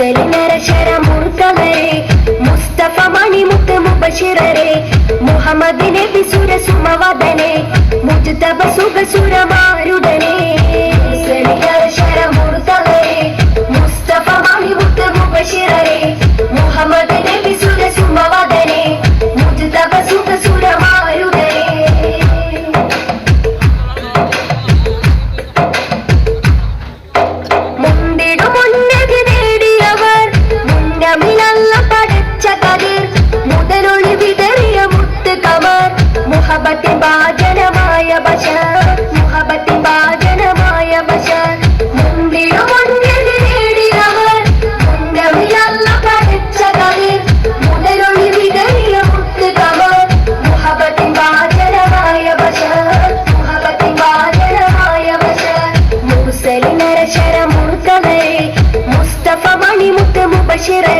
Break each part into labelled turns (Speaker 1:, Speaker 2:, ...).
Speaker 1: ಮುಸಲಿ ನರಶರ ಮುರುಕವರೇ ಮುಸ್ತಫ ಮಣಿ ಮುತ್ತು ಮುಬಶಿರರೇ ಮುಹಮ್ಮದಿನೆ ಬಿಸುರ ಸುಮವದನೆ ಮುಜುತಬ ಸುಗ ಸುರಮ പാചനമായ ഭജ മുഹബത്ത് പാചനമായ ഭജ മുസ്തഫ മണിമുത്ത് മുബഷിറേ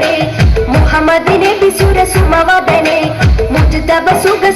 Speaker 1: മുഹമ്മദിനെ ബിസുര സുമവദനെ മുജ്തബ സുഗ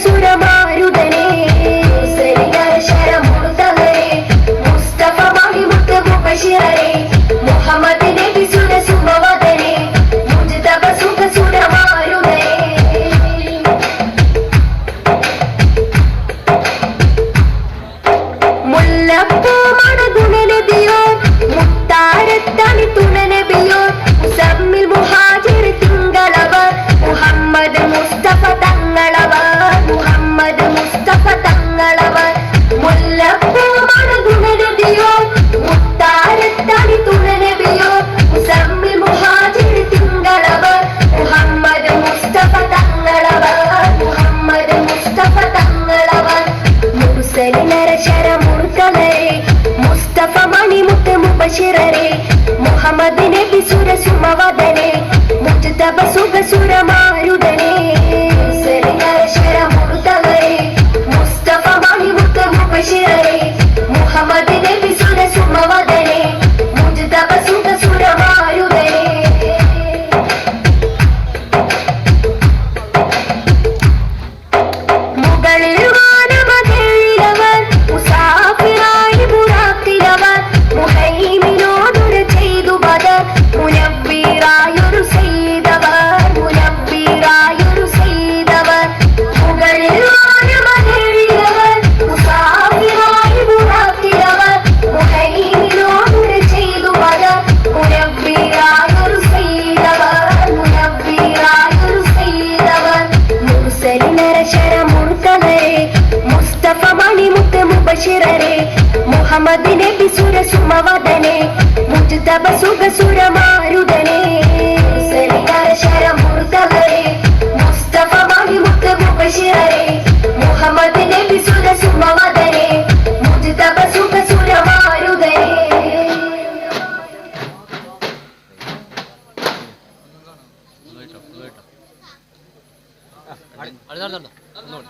Speaker 1: ಮದಿನೆ ಬಿಸುರ ಸುಮವದನೆ ಮುಚ್ಚುತ್ತ ಬಸುಗ ಸುರ മുത്തര മുൻകലരെ മുസ്തഫ മണിമുത്ത് മുബഷിറരെ മുഹമ്മദ് നബി സുര സുമവദനെ മുജ്തബ സുഖ സുരമാരുതനെ സരികാര ശര മുർതലരെ മുസ്തഫ മണിമുത്ത് മുബഷിറരെ മുഹമ്മദ് നബി സുര സുമവദനെ മുജ്തബ സുഖ സുരമാരുതനെ
Speaker 2: അടുത്ത അടുത്ത. no.